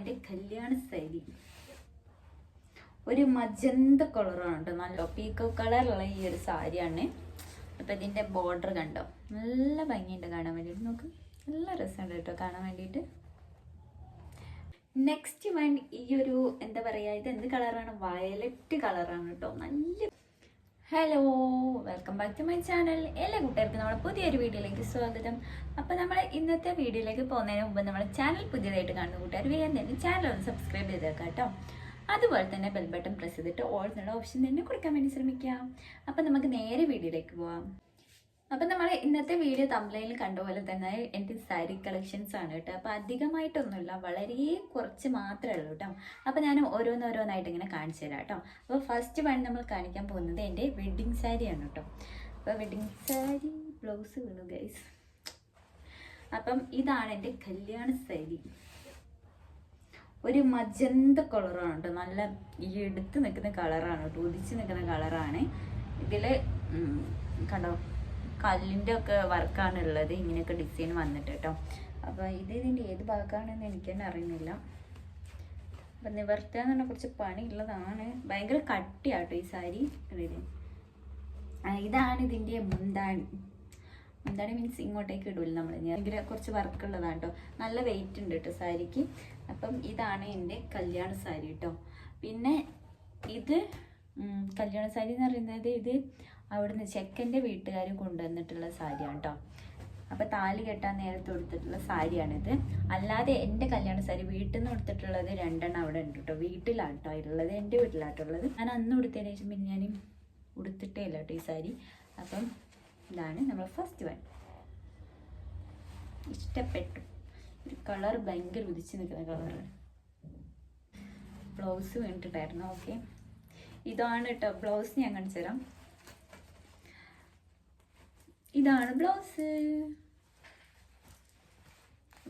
എന്റെ കല്യാണ സാരി ഒരു മജന്ത കളറാണ് കേട്ടോ. നല്ല പീക്കോ കളറുള്ള ഈ ഒരു സാരിയാണ് അപ്പം ഇതിന്റെ ബോർഡർ കണ്ടോ? നല്ല ഭംഗിയുണ്ട് കാണാൻ വേണ്ടിയിട്ട്. നോക്ക് നല്ല രസമുണ്ട് കേട്ടോ കാണാൻ വേണ്ടിയിട്ട്. നെക്സ്റ്റ് വൺ ഈ ഒരു എന്താ പറയുക ഇത് എന്ത് കളറാണ് വയലറ്റ് കളറാണ് കേട്ടോ. നല്ല hello welcome back to my channel എല്ലാ കൂട്ടുകാർക്കും നമ്മുടെ പുതിയൊരു വീഡിയോയിലേക്ക് സ്വാഗതം. അപ്പോൾ നമ്മൾ ഇന്നത്തെ വീഡിയോയിലേക്ക് പോകുന്നതിന് മുമ്പ് നമ്മുടെ ചാനൽ പുതിയതായിട്ട് കാണുന്ന കൂട്ടുകാർ വേഗം തന്നെ ചാനൽ ഒന്ന് സബ്സ്ക്രൈബ് ചെയ്തേക്കാം കേട്ടോ. അതുപോലെ തന്നെ ബെൽ ബട്ടൺ പ്രസ് ചെയ്തിട്ട് ഓൾ എന്നുള്ള ഓപ്ഷൻ തന്നെ കൊടുക്കാൻ വേണ്ടി ശ്രമിക്കാം. അപ്പോൾ നമുക്ക് നേരെ വീഡിയോയിലേക്ക് പോവാം. അപ്പം നമ്മൾ ഇന്നത്തെ വീഡിയോ തമ്പ്ലൈനിൽ കണ്ട പോലെ തന്നെ എന്റെ സാരി കളക്ഷൻസ് ആണ് കേട്ടോ. അപ്പോൾ അധികമായിട്ടൊന്നുമില്ല വളരെ കുറച്ച് മാത്രമേ ഉള്ളൂ കേട്ടോ. അപ്പോൾ ഞാൻ ഓരോന്നോരോന്നായിട്ട് ഇങ്ങനെ കാണിച്ചു തരാം കേട്ടോ. അപ്പോൾ ഫസ്റ്റ് വൺ നമ്മൾ കാണിക്കാൻ പോകുന്നത് എന്റെ വെഡ്ഡിങ് സാരിയാണ് കേട്ടോ. അപ്പോൾ വെഡ്ഡിങ് സാരി ബ്ലൗസ് വീണു ഗൈസ് അപ്പം ഇതാണ് എന്റെ കല്യാണ സാരി ഒരു മജന്ത കളറാണ് കേട്ടോ. നല്ല ഈ എടുത്ത് നിൽക്കുന്ന കളറാണ് കേട്ടോ. ഉദിച്ച് നിൽക്കുന്ന കളറാണ് ഇതിൽ കണ്ടോ? കല്ലിന്റെ ഒക്കെ വർക്കാണ് ഉള്ളത് ഇങ്ങനെയൊക്കെ ഡിസൈൻ വന്നിട്ട് കേട്ടോ അപ്പോൾ ഇത് ഇതിന്റെ ഏത് ഭാഗമാണെന്ന് എനിക്ക് തന്നെ അറിയുന്നില്ല. അപ്പം നിവർത്തുക എന്ന് പറഞ്ഞാൽ കുറച്ച് പണിയുള്ളതാണ്. ഭയങ്കര കട്ടിയാട്ടോ ഈ സാരി? ഇതാണ് ഇതിന്റെ മുന്താണി. മുന്താണി മീൻസ് ഇങ്ങോട്ടേക്ക് ഇടൂല്ല നമ്മൾ ഭയങ്കര കുറച്ച് വർക്ക് ഉള്ളതാണ് കേട്ടോ നല്ല വെയിറ്റ് ഉണ്ട് കേട്ടോ സാരിക്ക്. അപ്പം ഇതാണ് എന്റെ കല്യാണ സാരി കേട്ടോ പിന്നെ ഇത് കല്യാണ സാരി എന്ന് പറയുന്നത് ഇത് അവിടുന്ന് ചെക്കന്റെ വീട്ടുകാർ കൊണ്ടുവന്നിട്ടുള്ള സാരിയാണ് കേട്ടോ അപ്പം താലി കെട്ടാൻ നേരത്തെ കൊടുത്തിട്ടുള്ള സാരിയാണിത്. അല്ലാതെ എന്റെ കല്യാണ സാരി വീട്ടിൽ നിന്ന് കൊടുത്തിട്ടുള്ളത് രണ്ടെണ്ണം അവിടെ ഉണ്ട് കേട്ടോ വീട്ടിലാണ് കേട്ടോ ഉള്ളത് എന്റെ വീട്ടിലാട്ടുള്ളത് ഞാൻ അന്ന് ഉടുത്തതിന് ശേഷം പിന്നെ ഞാൻ ഉടുത്തിട്ടേ ഇല്ല കേട്ടോ ഈ സാരി. അപ്പം ഇതാണ് നമ്മൾ ഫസ്റ്റ് വൺ ഇഷ്ടപ്പെട്ടു. ഒരു കളർ ഭയങ്കര ഉദിച്ച് നിൽക്കുന്ന കളറാണ് ബ്ലൗസ് വേണ്ടിട്ടായിരുന്നു ഓക്കെ ഇതാണ് കേട്ടോ ബ്ലൗസ് ഞാൻ കാണിച്ചു തരാം ഇതാണ് ബ്ലൗസ്.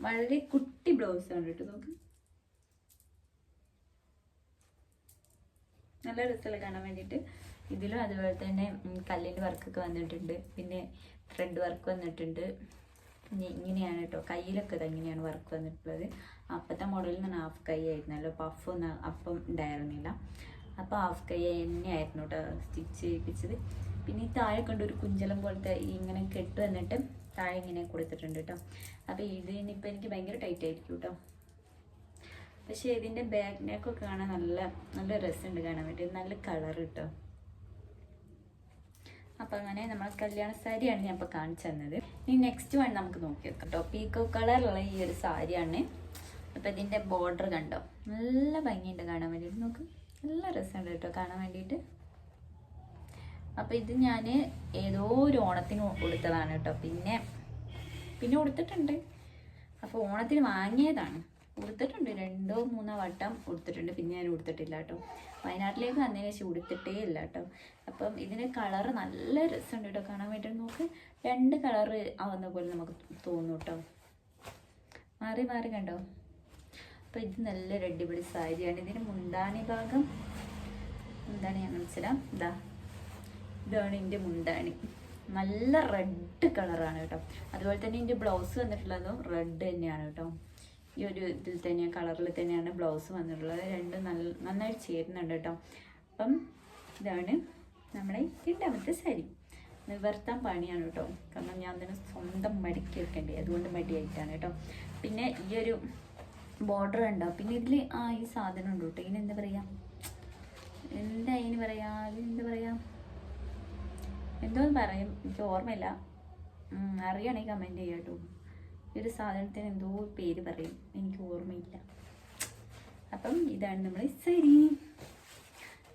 വളരെ കുട്ടി ബ്ലൗസ് ആണ് കേട്ടോ നോക്ക്. നല്ല രസമുള്ള കാണാൻ വേണ്ടിയിട്ട്. ഇതിലും അതുപോലെ തന്നെ കല്ലിന്റെ വർക്കൊക്കെ വന്നിട്ടുണ്ട്. പിന്നെ ത്രെഡ് വർക്ക് വന്നിട്ടുണ്ട്. പിന്നെ ഇങ്ങനെയാണ് കേട്ടോ കയ്യിലൊക്കെ ഇത് ഇങ്ങനെയാണ് വർക്ക് വന്നിട്ടുള്ളത്. അപ്പത്തെ മോഡലിൽ നിന്ന് ഹാഫ് കൈ ആയിരുന്നല്ലോ പഫ് ഒന്നും അപ്പം ഉണ്ടായിരുന്നില്ല. അപ്പോൾ ഹാഫ് കൈ തന്നെയായിരുന്നു കേട്ടോ സ്റ്റിച്ച് ചെയ്യിപ്പിച്ചത്. പിന്നെ ഈ താഴെ കണ്ട് ഒരു കുഞ്ചലം പോലത്തെ ഇങ്ങനെ കെട്ട് വന്നിട്ട് താഴെ ഇങ്ങനെ കൊടുത്തിട്ടുണ്ട് കേട്ടോ അപ്പോൾ ഇത് ഇനിയിപ്പോൾ എനിക്ക് ഭയങ്കര ടൈറ്റ് ആയിരിക്കും കേട്ടോ പക്ഷേ ഇതിന്റെ ബാക്ക് നെക്കൊക്കെ കാണാൻ നല്ല നല്ല രസമുണ്ട് കാണാൻ വേണ്ടി. നല്ല കളർ കിട്ടും അപ്പം അങ്ങനെ നമ്മൾ കല്യാണ സാരിയാണ് ഞാൻ ഇപ്പോൾ കാണിച്ചു തന്നത്. ഇനി നെക്സ്റ്റ് വൺ നമുക്ക് നോക്കി വെക്കാം കേട്ടോ പീക്കോ കളറുള്ള ഈ ഒരു സാരിയാണ്. അപ്പം ഇതിന്റെ ബോർഡർ കണ്ടോ? നല്ല ഭംഗിയുണ്ട് കാണാൻ വേണ്ടിയിട്ട് നോക്ക്. നല്ല രസമുണ്ട് കേട്ടോ കാണാൻ വേണ്ടിയിട്ട്. അപ്പം ഇത് ഞാൻ ഏതോ ഒരു ഓണത്തിന് കൊടുത്തതാണ് കേട്ടോ. പിന്നെ പിന്നെ കൊടുത്തിട്ടുണ്ട് അപ്പോൾ ഓണത്തിന് വാങ്ങിയതാണ്. കൊടുത്തിട്ടുണ്ട് രണ്ടോ മൂന്നോ വട്ടം കൊടുത്തിട്ടുണ്ട് പിന്നെ ഞാൻ കൊടുത്തിട്ടില്ല കേട്ടോ. വയനാട്ടിലേക്ക് വന്നതിന് ശേഷം കൊടുത്തിട്ടേ ഇല്ല കേട്ടോ. അപ്പം ഇതിന് കളറ് നല്ല രസമുണ്ട് കേട്ടോ. കാണാൻ വേണ്ടി നമുക്ക് രണ്ട് കളറ് ആവുന്ന പോലെ നമുക്ക് തോന്നും കേട്ടോ. മാറി മാറി കണ്ടോ? അപ്പം ഇത് നല്ലൊരു അടിപൊളി സാരിയാണ്. ഇതിന് മുണ്ടാണി ഭാഗം മുണ്ടാണി ഞാൻ മനസ്സിലാം? ഇതാ ഇതാണ് എന്റെ മുണ്ടാണി. നല്ല റെഡ് കളറാണ് കേട്ടോ. അതുപോലെ തന്നെ എന്റെ ബ്ലൗസ് വന്നിട്ടുള്ളതും റെഡ് തന്നെയാണ് കേട്ടോ. ഈ ഒരു ഇതിൽ തന്നെ കളറിൽ തന്നെയാണ് ബ്ലൗസ് വന്നിട്ടുള്ളത്. രണ്ടും നല്ല നന്നായിട്ട് ചേരുന്നുണ്ട് കേട്ടോ. അപ്പം ഇതാണ് നമ്മുടെ രണ്ടാമത്തെ സാരി. നിവർത്താൻ പണിയാണ് കേട്ടോ. കാരണം ഞാൻ അതിന് സ്വന്തം മടക്കി വെക്കേണ്ടി അതുകൊണ്ട് മടിയായിട്ടാണ് കേട്ടോ. പിന്നെ ഈ ഒരു ബോർഡർ ഉണ്ടാവും പിന്നെ ഇതിൽ ആ ഈ സാധനം ഉണ്ട് കേട്ടോ ഇതിനെന്താ പറയുക എന്താ ഇതിന് പറയാ? എന്താ പറയാ? എന്തോന്ന് പറയും? എനിക്ക് ഓർമ്മയില്ല. അറിയണേ അറിയണമെങ്കിൽ കമന്റ് ചെയ്യാം കേട്ടോ. ഈ ഒരു സാധനത്തിന് എന്തോ പേര് പറയും. എനിക്ക് ഓർമ്മയില്ല. അപ്പം ഇതാണ് നമ്മൾ സരി.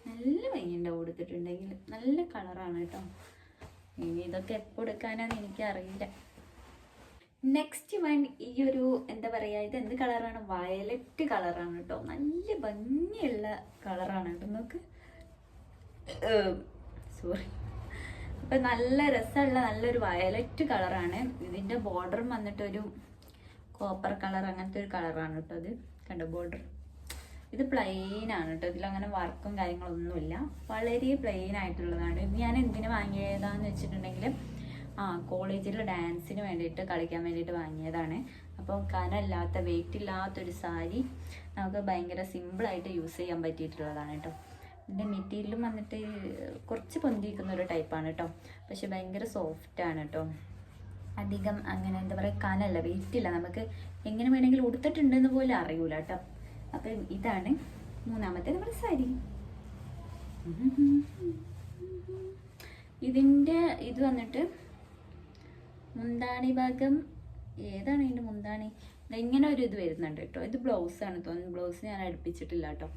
നല്ല ഭംഗിയുണ്ടാവും കൊടുത്തിട്ടുണ്ടെങ്കിൽ. നല്ല കളറാണ് കേട്ടോ. ഇനി ഇതൊക്കെ എപ്പോൾ എടുക്കാനാന്ന് എനിക്കറിയില്ല. നെക്സ്റ്റ് വൺ ഈ ഒരു എന്താ പറയുക ഇത് എന്ത് കളറാണ്? വയലറ്റ് കളറാണ് കേട്ടോ നല്ല ഭംഗിയുള്ള കളറാണ് കേട്ടോ നമുക്ക് സോറി അപ്പം നല്ല രസമുള്ള നല്ലൊരു വയലറ്റ് കളറാണ്. ഇതിന്റെ ബോർഡറും വന്നിട്ടൊരു കോപ്പർ കളർ അങ്ങനത്തെ ഒരു കളറാണ് കേട്ടോ അത് കണ്ടോ ബോർഡർ ഇത് പ്ലെയിൻ ആണ് കേട്ടോ ഇതിലങ്ങനെ വർക്കും കാര്യങ്ങളൊന്നുമില്ല. വളരെ പ്ലെയിൻ ആയിട്ടുള്ളതാണ്. ഇത് ഞാൻ എന്തിനു വാങ്ങിയതാന്ന് വെച്ചിട്ടുണ്ടെങ്കിൽ ആ കോളേജിൽ ഡാൻസിന് വേണ്ടിയിട്ട് കളിക്കാൻ വേണ്ടിയിട്ട് വാങ്ങിയതാണ്. അപ്പോൾ കനമില്ലാത്ത വെയിറ്റ് ഇല്ലാത്തൊരു സാരി നമുക്ക് ഭയങ്കര സിമ്പിളായിട്ട് യൂസ് ചെയ്യാൻ പറ്റിയിട്ടുള്ളതാണ് കേട്ടോ ഇതിന്റെ മെറ്റീരിയലും വന്നിട്ട് കുറച്ച് പൊന്തിയിരിക്കുന്ന ഒരു ടൈപ്പാണ് കേട്ടോ പക്ഷെ ഭയങ്കര സോഫ്റ്റാണ് കേട്ടോ അധികം അങ്ങനെ എന്താ പറയുക കനല്ല വെയിറ്റ് ഇല്ല. നമുക്ക് എങ്ങനെ വേണമെങ്കിലും ഉടുത്തിട്ടുണ്ടെന്ന് പോലും അറിയൂല കേട്ടോ അപ്പം ഇതാണ് മൂന്നാമത്തെ നമ്മുടെ സാരി. ഇതിന്റെ ഇത് വന്നിട്ട് മുന്താണി ഭാഗം ഏതാണ് ഇതിന്റെ മുന്താണി? ഇങ്ങനെ ഒരു ഇത് വരുന്നുണ്ട് കേട്ടോ. ഇത് ബ്ലൗസാണ് തോന്നുന്നു ബ്ലൗസ് ഞാൻ അടുപ്പിച്ചിട്ടില്ല കേട്ടോ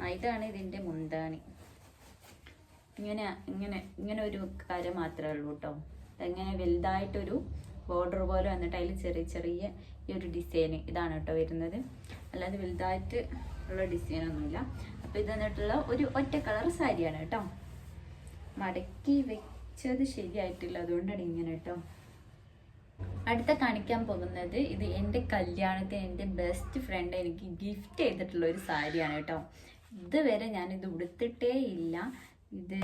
ആ ഇതാണ് ഇതിന്റെ മുന്താണി. ഇങ്ങനെ ഇങ്ങനെ ഇങ്ങനെ ഒരു കാര്യം മാത്രമേ ഉള്ളൂ കേട്ടോ ഇങ്ങനെ വലുതായിട്ടൊരു ബോർഡർ പോലെ വന്നിട്ട് അതിൽ ചെറിയ ചെറിയ ഈ ഒരു ഡിസൈൻ ഇതാണ് കേട്ടോ വരുന്നത്. അല്ലാതെ വലുതായിട്ട് ഉള്ള ഡിസൈനൊന്നുമില്ല അപ്പോൾ ഇത് വന്നിട്ടുള്ള ഒരു ഒറ്റ കളർ സാരിയാണ് കേട്ടോ മടക്കി വെച്ചത് ശരിയായിട്ടില്ല. അതുകൊണ്ടാണ് ഇങ്ങനെ കേട്ടോ അടുത്ത കാണിക്കാൻ പോകുന്നത് ഇത് എന്റെ കല്യാണത്തിന് എന്റെ ബെസ്റ്റ് ഫ്രണ്ട് എനിക്ക് ഗിഫ്റ്റ് ചെയ്തിട്ടുള്ള ഒരു സാരിയാണ് കേട്ടോ ഇതുവരെ ഞാനിത് ഉടുത്തിട്ടേ ഇല്ല. ഇത്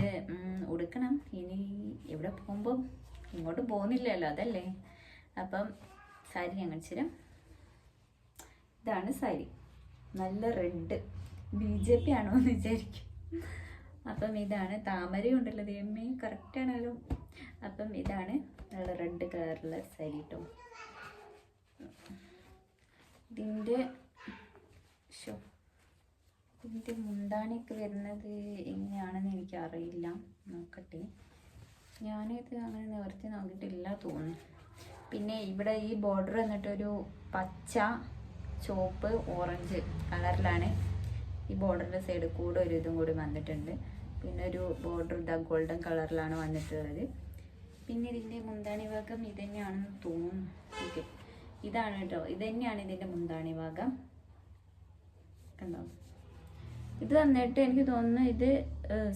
ഉടുക്കണം. ഇനി എവിടെ പോകുമ്പോൾ ഇങ്ങോട്ട് പോകുന്നില്ലല്ലോ അതല്ലേ? അപ്പം സാരി ഞാൻ കാണിച്ചുതരാം ഇതാണ് സാരി. നല്ല റെഡ് ബി ജെ പി ആണോ എന്ന് വിചാരിക്കും. അപ്പം ഇതാണ് താമരയും ഉണ്ടല്ലോ ദൈവമേ കറക്റ്റാണല്ലോ അപ്പം ഇതാണ് നല്ല റെഡ് കളറുള്ള സാരി കേട്ടോ ഇതിന്റെ ഷോ ഇതിന്റെ മുന്താണിയൊക്കെ വരുന്നത് എങ്ങനെയാണെന്ന് എനിക്ക് അറിയില്ല നോക്കട്ടെ. ഞാനിത് അങ്ങനെ നിവർത്തി നോക്കിയിട്ടില്ല തോന്നുന്നു. പിന്നെ ഇവിടെ ഈ ബോർഡർ വന്നിട്ടൊരു പച്ച ചുവപ്പ് ഓറഞ്ച് കളറിലാണ് ഈ ബോർഡറിന്റെ സൈഡ് കൂടെ ഒരു ഇതും കൂടി വന്നിട്ടുണ്ട്. പിന്നെ ഒരു ബോർഡർ ഇതാ ഗോൾഡൻ കളറിലാണ് വന്നിട്ടുള്ളത്. പിന്നെ ഇതിന്റെ മുന്താണി ഭാഗം ഇത് തന്നെയാണെന്ന് തോന്നുന്നു. ഓക്കെ. ഇതാണ് കേട്ടോ. ഇത് തന്നെയാണ് ഇതിന്റെ മുന്താണി ഭാഗം. കണ്ടോ? ഇത് വന്നിട്ട് എനിക്ക് തോന്നുന്നു ഇത്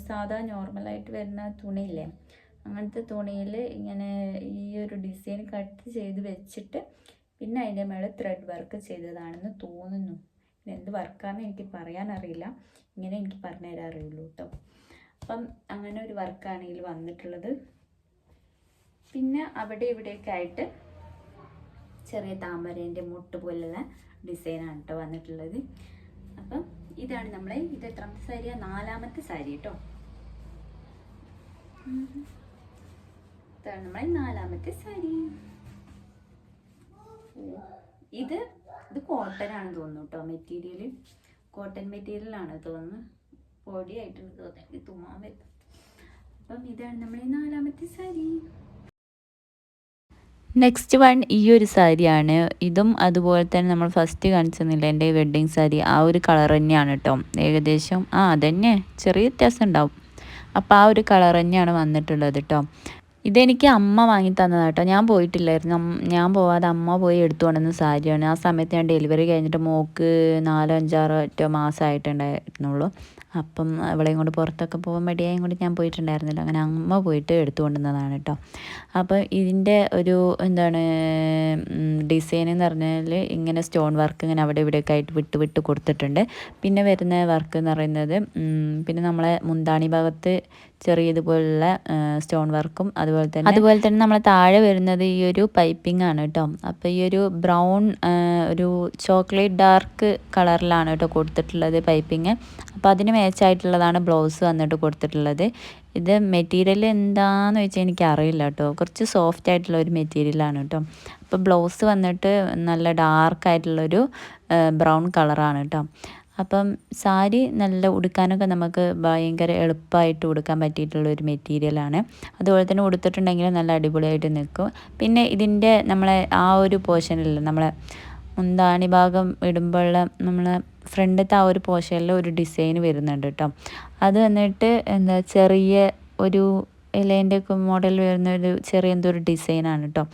സാധാ നോർമലായിട്ട് വരുന്ന തുണിയില്ലേ? അങ്ങനത്തെ തുണിയിൽ ഇങ്ങനെ ഈ ഒരു ഡിസൈൻ കട്ട് ചെയ്ത് വെച്ചിട്ട് പിന്നെ അതിന്റെ മേലെ ത്രെഡ് വർക്ക് ചെയ്തതാണെന്ന് തോന്നുന്നു. ഇത് എന്ത് വർക്കാന്ന് എനിക്ക് പറയാൻ അറിയില്ല ഇങ്ങനെ എനിക്ക് പറഞ്ഞു തരാൻ അറിയുള്ളൂ കേട്ടോ അപ്പം അങ്ങനെ ഒരു വർക്കാണ് വന്നിട്ടുള്ളത്. പിന്നെ അവിടെ ഇവിടെയൊക്കെ ആയിട്ട് ചെറിയ താമരേന്റെ മുട്ട് പോലുള്ള ഡിസൈനാണ് കേട്ടോ വന്നിട്ടുള്ളത്. അപ്പം ഇതാണ് നമ്മളെ ഇത് എത്രാമത്തെ സാരിയാണ് നാലാമത്തെ സാരി കേട്ടോ. ഇതാണ് നമ്മളെ നാലാമത്തെ സാരി. ഇത് ഇത് കോട്ടൺ ആണ് തോന്നുന്നു കേട്ടോ മെറ്റീരിയൽ കോട്ടൺ മെറ്റീരിയലാണ് തോന്നുന്നു. പൊടിയായിട്ടുണ്ട് തോന്നുന്നു. തുമ്മാൻ വരുന്നത് അപ്പം ഇതാണ് നമ്മളെ നാലാമത്തെ സാരി. നെക്സ്റ്റ് വൺ ഈ ഒരു സാരിയാണ്. ഇതും അതുപോലെ തന്നെ നമ്മൾ ഫസ്റ്റ് കാണിച്ചെന്നില്ല എന്റെ വെഡ്ഡിങ് സാരി. ആ ഒരു കളർ തന്നെയാണ് കേട്ടോ ഏകദേശം ആ അതന്നെ. ചെറിയ വ്യത്യാസം ഉണ്ടാവും. അപ്പോൾ ആ ഒരു കളർ തന്നെയാണ് വന്നിട്ടുള്ളത് കേട്ടോ ഇതെനിക്ക് അമ്മ വാങ്ങി തന്നതാണ് കേട്ടോ ഞാൻ പോയിട്ടില്ലായിരുന്നു. ഞാൻ പോവാതെ അമ്മ പോയി എടുത്തു കൊണ്ടുവന്ന സാരിയാണ്. ആ സമയത്ത് ഞാൻ ഡെലിവറി കഴിഞ്ഞിട്ട് മോക്ക് നാലോ അഞ്ചാറോ ഒറ്റ മാസമായിട്ടുണ്ടായിരുന്നുള്ളൂ. അപ്പം ഇവളെയും കൊണ്ട് പുറത്തൊക്കെ പോകാൻ മടിയായും കൊണ്ട് ഞാൻ പോയിട്ടുണ്ടായിരുന്നില്ല. അങ്ങനെ അമ്മ പോയിട്ട് എടുത്തു കൊണ്ടുവന്നതാണ് കേട്ടോ അപ്പോൾ ഇതിന്റെ ഒരു എന്താണ് ഡിസൈൻ എന്ന് പറഞ്ഞാൽ ഇങ്ങനെ സ്റ്റോൺ വർക്ക് ഇങ്ങനെ അവിടെ ഇവിടെയൊക്കെ ആയിട്ട് വിട്ട് വിട്ട് കൊടുത്തിട്ടുണ്ട്. പിന്നെ വരുന്ന വർക്ക് എന്ന് പറയുന്നത് പിന്നെ നമ്മളെ മുന്താണി ഭാഗത്ത് ചെറിയ ഇതുപോലുള്ള സ്റ്റോൺ വർക്കും അതുപോലെ തന്നെ അതുപോലെ തന്നെ നമ്മൾ താഴെ വരുന്നത് ഈ ഒരു പൈപ്പിംഗ് ആണ് കേട്ടോ. അപ്പോൾ ഈ ഒരു ബ്രൗൺ ഒരു ചോക്ലേറ്റ് ഡാർക്ക് കളറിലാണ് കേട്ടോ കൊടുത്തിട്ടുള്ളത് പൈപ്പിംഗ്. അപ്പോൾ അതിന് മാച്ചായിട്ടുള്ളതാണ് ബ്ലൗസ് വന്നിട്ട് കൊടുത്തിട്ടുള്ളത്. ഇത് മെറ്റീരിയൽ എന്താണെന്ന് വെച്ചാൽ എനിക്ക് അറിയില്ല കേട്ടോ. കുറച്ച് സോഫ്റ്റ് ആയിട്ടുള്ള ഒരു മെറ്റീരിയലാണ് കേട്ടോ. അപ്പോൾ ബ്ലൗസ് വന്നിട്ട് നല്ല ഡാർക്ക് ആയിട്ടുള്ളൊരു ബ്രൗൺ കളറാണ് കേട്ടോ. അപ്പം സാരി നല്ല ഉടുക്കാനൊക്കെ നമുക്ക് ഭയങ്കര എളുപ്പമായിട്ട് ഉടുക്കാൻ പറ്റിയിട്ടുള്ള ഒരു മെറ്റീരിയലാണ് അതുപോലെ തന്നെ ഉടുത്തിട്ടുണ്ടെങ്കിൽ നല്ല അടിപൊളിയായിട്ട് നിൽക്കും. പിന്നെ ഇതിന്റെ നമ്മളെ ആ ഒരു പോർഷനില്ല നമ്മളെ മുന്താണി ഭാഗം ഇടുമ്പോഴുള്ള നമ്മളെ ഫ്രണ്ടത്തെ ആ ഒരു പോർഷനിൽ ഒരു ഡിസൈൻ വരുന്നുണ്ട് കേട്ടോ അത് വന്നിട്ട് എന്താ ചെറിയ ഒരു ഇലേന്റെ മോഡൽ വരുന്ന ഒരു ചെറിയ എന്തോ ഒരു ഡിസൈനാണ് കേട്ടോ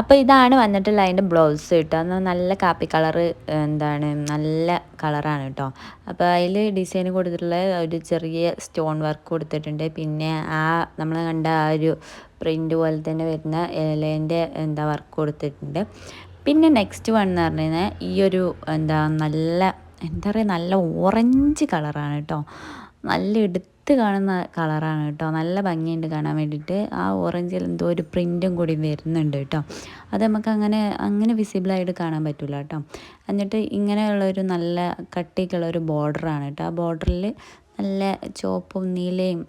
അപ്പോൾ ഇതാണ് വന്നിട്ടുള്ള അതിന്റെ ബ്ലൗസ് കേട്ടോ നല്ല കാപ്പി കളറ് എന്താണ് നല്ല കളറാണ് കേട്ടോ അപ്പോൾ അതിൽ ഡിസൈൻ കൊടുത്തിട്ടുള്ള ഒരു ചെറിയ സ്റ്റോൺ വർക്ക് കൊടുത്തിട്ടുണ്ട്. പിന്നെ ആ നമ്മൾ കണ്ട ആ ഒരു പ്രിന്റ് പോലെ തന്നെ വരുന്ന ഇലേന്റെ എന്താ വർക്ക് കൊടുത്തിട്ടുണ്ട്. പിന്നെ നെക്സ്റ്റ് വൺ എന്ന് പറഞ്ഞു കഴിഞ്ഞാൽ ഈ ഒരു എന്താ നല്ല എന്താ പറയുക നല്ല ഓറഞ്ച് കളറാണ് കേട്ടോ നല്ല എടുത്ത അടുത്ത് കാണുന്ന കളറാണ് കേട്ടോ. നല്ല ഭംഗിയുണ്ട് കാണാൻ വേണ്ടിയിട്ട്. ആ ഓറഞ്ചിൽ എന്തോ ഒരു പ്രിന്റും കൂടി വരുന്നുണ്ട് കേട്ടോ. അത് നമുക്ക് അങ്ങനെ അങ്ങനെ വിസിബിളായിട്ട് കാണാൻ പറ്റില്ല കേട്ടോ. എന്നിട്ട് ഇങ്ങനെയുള്ളൊരു നല്ല കട്ടിക്കുള്ള ഒരു ബോർഡറാണ് കേട്ടോ. ആ ബോർഡറിൽ നല്ല ചുവപ്പും നീലയും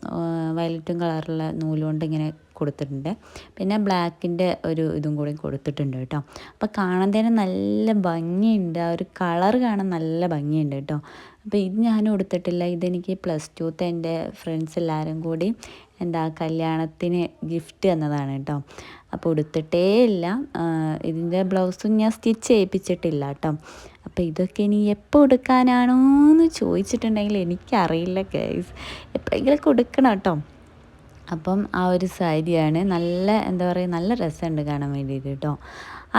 വയലറ്റും കളറുള്ള നൂലുകൊണ്ട് ഇങ്ങനെ കൊടുത്തിട്ടുണ്ട്. പിന്നെ ബ്ലാക്കിന്റെ ഒരു ഇതും കൂടി കൊടുത്തിട്ടുണ്ട് കേട്ടോ. അപ്പോൾ കാണാൻ തന്നെ നല്ല ഭംഗിയുണ്ട്. ആ ഒരു കളർ കാണാൻ നല്ല ഭംഗിയുണ്ട് കേട്ടോ. അപ്പോൾ ഇത് ഞാൻ കൊടുത്തിട്ടില്ല. ഇതെനിക്ക് പ്ലസ് ടുത്തെ എന്റെ ഫ്രണ്ട്സ് എല്ലാവരും കൂടി എന്താ കല്യാണത്തിന് ഗിഫ്റ്റ് തന്നതാണ് കേട്ടോ. അപ്പോൾ ഉടുത്തിട്ടേ ഇല്ല. ഇതിന്റെ ബ്ലൗസും ഞാൻ സ്റ്റിച്ച് ചെയ്യിപ്പിച്ചിട്ടില്ല കേട്ടോ. അപ്പോൾ ഇതൊക്കെ ഇനി എപ്പോൾ ഉടുക്കാനാണോ എന്ന് ചോദിച്ചിട്ടുണ്ടെങ്കിൽ എനിക്കറിയില്ല ഗൈസ് എപ്പോഴെങ്കിലും കൊടുക്കണം കേട്ടോ. അപ്പം ആ ഒരു സാരിയാണ് നല്ല എന്താ പറയുക നല്ല രസമുണ്ട് കാണാൻ വേണ്ടിയിട്ട് കേട്ടോ.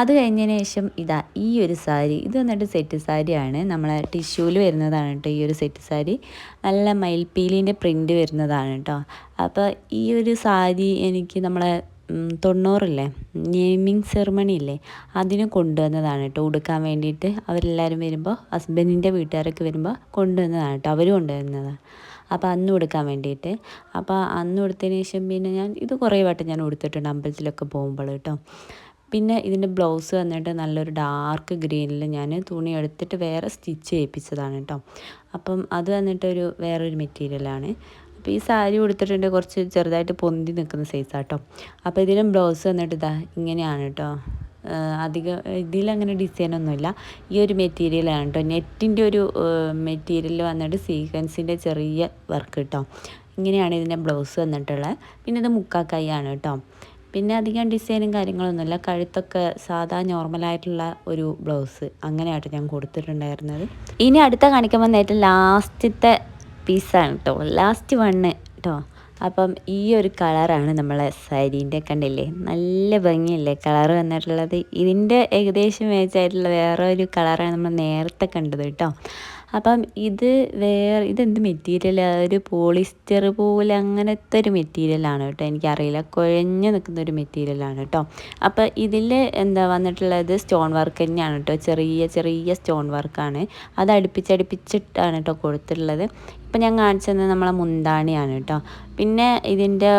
അത് കഴിഞ്ഞതിന് ശേഷം ഇതാ ഈ ഒരു സാരി ഇത് വന്നിട്ട് സെറ്റ് സാരിയാണ്. നമ്മളെ ടിഷ്യൂവിൽ വരുന്നതാണ് കേട്ടോ ഈ ഒരു സെറ്റ് സാരി. നല്ല മയിൽപ്പീലിന്റെ പ്രിന്റ് വരുന്നതാണ് കേട്ടോ. അപ്പോൾ ഈ ഒരു സാരി എനിക്ക് നമ്മളെ തൊണ്ണൂറില്ലേ നെയ്മിങ് സെറമണി ഇല്ലേ അതിന് കൊണ്ടുവന്നതാണ് കേട്ടോ. ഉടുക്കാൻ വേണ്ടിയിട്ട് അവരെല്ലാവരും വരുമ്പോൾ ഹസ്ബൻഡിന്റെ വീട്ടുകാരൊക്കെ വരുമ്പോൾ കൊണ്ടുവന്നതാണ് കേട്ടോ. അവർ കൊണ്ടുവന്നതാണ്. അപ്പോൾ അന്ന് കൊടുക്കാൻ വേണ്ടിയിട്ട് അപ്പോൾ അന്ന് കൊടുത്തതിന് ശേഷം പിന്നെ ഞാൻ ഇത് കുറേ വട്ടം ഞാൻ കൊടുത്തിട്ടുണ്ട് അമ്പലത്തിലൊക്കെ പോകുമ്പോൾ കേട്ടോ. പിന്നെ ഇതിന്റെ ബ്ലൗസ് വന്നിട്ട് നല്ലൊരു ഡാർക്ക് ഗ്രീനിൽ ഞാൻ തുണി എടുത്തിട്ട് വേറെ സ്റ്റിച്ച് ചെയ്യിപ്പിച്ചതാണ് കേട്ടോ. അപ്പം അത് വന്നിട്ടൊരു വേറൊരു മെറ്റീരിയലാണ്. അപ്പോൾ ഈ സാരി കൊടുത്തിട്ടുണ്ട് കുറച്ച് ചെറുതായിട്ട് പൊന്തി നിൽക്കുന്ന സൈസാട്ടോ അപ്പോൾ ഇതിനും ബ്ലൗസ് വന്നിട്ട് ഇതാ ഇങ്ങനെയാണ് കേട്ടോ. അധികം ഇതിലങ്ങനെ ഡിസൈനൊന്നുമില്ല ഈ ഒരു മെറ്റീരിയലാണ് കേട്ടോ നെറ്റിന്റെ ഒരു മെറ്റീരിയൽ വന്നിട്ട് സീക്വൻസിന്റെ ചെറിയ വർക്ക് കേട്ടോ ഇങ്ങനെയാണ് ഇതിന്റെ ബ്ലൗസ് വന്നിട്ടുള്ളത്. പിന്നെ ഇത് മുക്കാക്കൈയാണ് കേട്ടോ പിന്നെ അധികം ഡിസൈനും കാര്യങ്ങളൊന്നുമില്ല. കഴുത്തൊക്കെ സാധാ നോർമലായിട്ടുള്ള ഒരു ബ്ലൗസ് അങ്ങനെയായിട്ട് ഞാൻ കൊടുത്തിട്ടുണ്ടായിരുന്നത്. ഇനി അടുത്ത കാണിക്കുമ്പോൾ നേരിട്ട് ലാസ്റ്റത്തെ പീസാണ് കേട്ടോ ലാസ്റ്റ് വണ്ണ് കേട്ടോ അപ്പം ഈ ഒരു കളറാണ് നമ്മളെ സാരീന്റെ കണ്ടില്ലേ? നല്ല ഭംഗിയല്ലേ കളർ വന്നിട്ടുള്ളത്? ഇതിന്റെ ഏകദേശം മേച്ചായിട്ടുള്ള വേറെ ഒരു കളറാണ് നമ്മൾ നേരത്തെ കണ്ടത് കേട്ടോ. അപ്പം ഇത് വേറെ ഇതെന്ത് മെറ്റീരിയൽ ഒരു പോളിസ്റ്റർ പോലെ അങ്ങനത്തെ ഒരു മെറ്റീരിയലാണ് കേട്ടോ. എനിക്കറിയില്ല. കുഴഞ്ഞു നിൽക്കുന്ന ഒരു മെറ്റീരിയലാണ് കേട്ടോ. അപ്പോൾ ഇതിൽ എന്താ വന്നിട്ടുള്ളത്? സ്റ്റോൺ വർക്ക് തന്നെയാണ് കേട്ടോ. ചെറിയ ചെറിയ സ്റ്റോൺ വർക്കാണ് അത് അടുപ്പിച്ചടുപ്പിച്ചിട്ടാണ് കേട്ടോ കൊടുത്തിട്ടുള്ളത്. ഇപ്പം ഞാൻ കാണിച്ചത് നമ്മളെ മുന്താണിയാണ് കേട്ടോ. പിന്നെ ഇതിന്റെ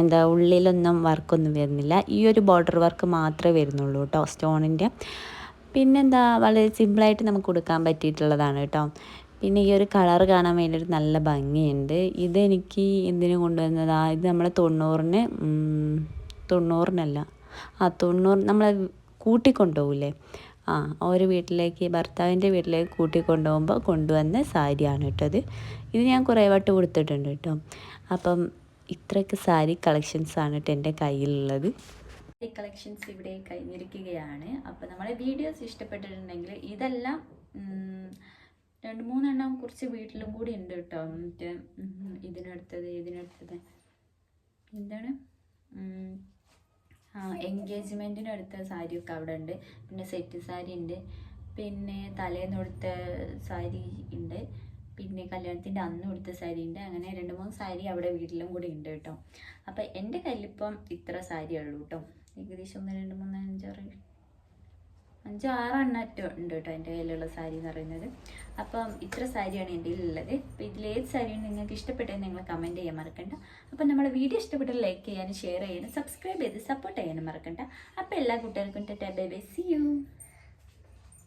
എന്താ ഉള്ളിലൊന്നും വർക്കൊന്നും വരുന്നില്ല. ഈ ഒരു ബോർഡർ വർക്ക് മാത്രമേ വരുന്നുള്ളൂ കേട്ടോ സ്റ്റോണിന്റെ. പിന്നെന്താ വളരെ സിമ്പിളായിട്ട് നമുക്ക് കൊടുക്കാൻ പറ്റിയിട്ടുള്ളതാണ് കേട്ടോ. പിന്നെ ഈ ഒരു കളർ കാണാൻ വേണ്ടിയിട്ട് നല്ല ഭംഗിയുണ്ട്. ഇതെനിക്ക് എന്തിനു കൊണ്ടുവന്നതാ ഇത് നമ്മളെ തൊണ്ണൂറിന് തൊണ്ണൂറിനല്ല. ആ തൊണ്ണൂറ് നമ്മൾ കൂട്ടിക്കൊണ്ടുപോകില്ലേ ആ ഒരു വീട്ടിലേക്ക് ഭർത്താവിന്റെ വീട്ടിലേക്ക് കൂട്ടിക്കൊണ്ടുപോകുമ്പോൾ കൊണ്ടുവന്ന സാരിയാണ് കേട്ടത് ഇത്. ഞാൻ കുറേ വട്ടം കൊടുത്തിട്ടുണ്ട് കേട്ടോ. അപ്പം ഇത്രയൊക്കെ സാരി കളക്ഷൻസാണ് കേട്ടോ എന്റെ കയ്യിലുള്ളത്. കളക്ഷൻസ് ഇവിടെ കഴിഞ്ഞിരിക്കുകയാണ് അപ്പോൾ നമ്മളെ വീഡിയോസ് ഇഷ്ടപ്പെട്ടിട്ടുണ്ടെങ്കിൽ ഇതെല്ലാം രണ്ട് മൂന്നെണ്ണം കുറച്ച് വീട്ടിലും കൂടി ഉണ്ട് കേട്ടോ. മറ്റേ ഇതിനടുത്തത് ഇതിനടുത്തത്. എന്താണ്? ആ എൻഗേജ്മെന്റിന് എടുത്ത സാരിയൊക്കെ അവിടെ ഉണ്ട്. പിന്നെ സെറ്റ് സാരി ഉണ്ട്. പിന്നെ തലേന്ന് കൊടുത്ത സാരി ഉണ്ട്. പിന്നെ കല്യാണത്തിന്റെ അന്ന് കൊടുത്ത സാരി ഉണ്ട്. അങ്ങനെ രണ്ട് മൂന്ന് സാരി അവിടെ വീട്ടിലും കൂടി ഉണ്ട് കേട്ടോ. അപ്പം എന്റെ കയ്യിലിപ്പം ഇത്ര സാരി ഉള്ളൂ കേട്ടോ. ഏകദേശം ഒന്ന് രണ്ട് മൂന്ന് അഞ്ചാറ് അഞ്ച് ആറെണ്ണറ്റം ഉണ്ട് കേട്ടോ എന്റെ കയ്യിലുള്ള സാരി എന്ന് പറയുന്നത്. അപ്പം ഇത്ര സാരിയാണ് എന്റെ കയ്യിലുള്ളത്. അപ്പോൾ ഇതിലേത് സാരിയാണ് നിങ്ങൾക്ക് ഇഷ്ടപ്പെട്ടതെന്ന് നിങ്ങൾ കമന്റ് ചെയ്യാൻ മറക്കണ്ട. അപ്പം നമ്മുടെ വീഡിയോ ഇഷ്ടപ്പെട്ട ലൈക്ക് ചെയ്യാനും ഷെയർ ചെയ്യാനും സബ്സ്ക്രൈബ് ചെയ്ത് സപ്പോർട്ട് ചെയ്യാനും മറക്കണ്ട. അപ്പോൾ എല്ലാ കുട്ടികൾക്കും ടെ ബൈ ബൈ സി യു